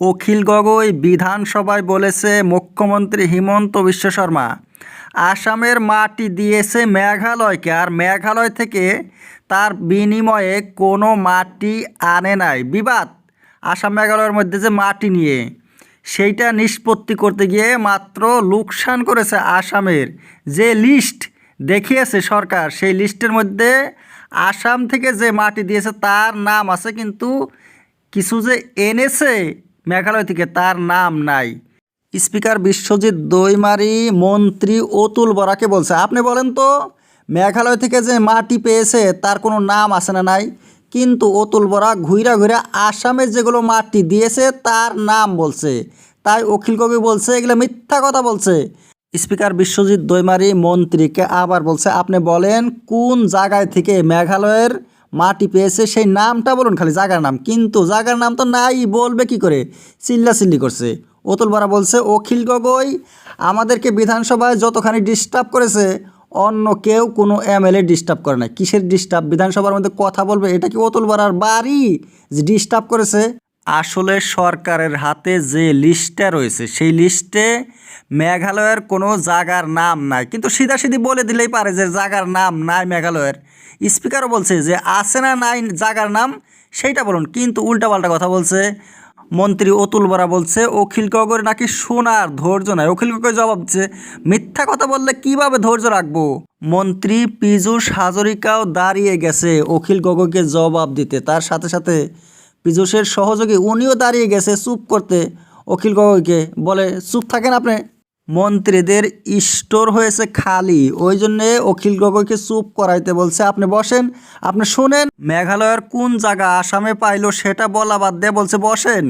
অখিল গগৈ বিধানসভায় বলেছে, মুখ্যমন্ত্রী হিমন্ত বিশ্ব শর্মা, আসামের মাটি দিয়েছে মেঘালয়কে, আর মেঘালয় থেকে তার বিনিময়ে কোনো মাটি আনে নাই। বিবাদ, আসাম মেঘালয়ের মধ্যে যে মাটি নিয়ে, সেইটা নিষ্পত্তি করতে গিয়ে মাত্র লোকসান করেছে আসামের। যে লিস্ট দেখিয়েছে সরকার, সেই লিস্টের মধ্যে আসাম থেকে যে মাটি দিয়েছে তার নাম আছে, কিন্তু কিছু যে এনেছে মেঘালয় থেকে তার নাম নাই। স্পিকার বিশ্বজিৎ দইমারি মন্ত্রী অতুল বরাকে বলছে। আপনি বলেন তো, মেঘালয় থেকে যে মাটি পেয়েছে, তার কোনো নাম আছে না নাই? কিন্তু অতুল বরা ঘুইরা ঘুইরা আসামে যেগুলো মাটি দিয়েছে, তার নাম বলছে। তাই অখিল কবি বলছে, এগুলো মিথ্যা কথা বলছে। স্পিকার বিশ্বজিৎ দৈমারি, মন্ত্রীকে আবার বলছে, আপনি বলেন, কোন জায়গায় থেকে মেঘালয়ের মাটি পেয়েছে সেই নামটা বলুন খালি, জাগার নাম। কিন্তু জাগার নাম তো নাই, বলবে কি করে? চিল্লাচিল্লি করছে। অতুল বরা বলছে, অখিল গগৈ, আমাদেরকে বিধানসভায় যতখানি ডিস্টার্ব করেছে, অন্য কেউ কোনো এমএলএ ডিস্টার্ব করে না কিসের ডিস্টার্ব বিধানসভার মধ্যে কথা বলবে, এটা কি অতুল বরার বাড়ি যে ডিস্টার্ব করেছে? আসলে সরকারের হাতে যে লিস্টটা রয়েছে, সেই লিস্টে মেঘালয়ের কোনো জায়গার নাম নাই। কিন্তু সিধাসিধি বলে দিলেই পারে যে জায়গার নাম নাই মেঘালয়ের। স্পিকারও বলছে যে আছে না নাই জায়গার নাম, সেইটা বলুন। কিন্তু উল্টাপাল্টা কথা বলছে, মন্ত্রী অতুল বরা বলছে, অখিল গগৈর নাকি শোনার ধৈর্য নাই। অখিল গগৈ জবাব দিচ্ছে, মিথ্যা কথা বললে কীভাবে ধৈর্য রাখব? মন্ত্রী পীযূষ হাজরিকাও দাঁড়িয়ে গেছে অখিল গগৈকে জবাব দিতে। তার সাথে সাথে পীযূষের সহযোগী উনিও দাঁড়িয়ে গেছে চুপ করতে। অখিল গগৈকে বলে, চুপ থাকেন আপনি। মন্ত্রীদের স্টোর হয়েছে খালি। ওই জন্যে অখিল গগৈকে চুপ করাইতে বলছে, আপনি বসেন, আপনি শোনেন। মেঘালয়ের কোন জায়গা আসামে পাইলো সেটা বলা বাদ দিয়ে বলছে, বসেন।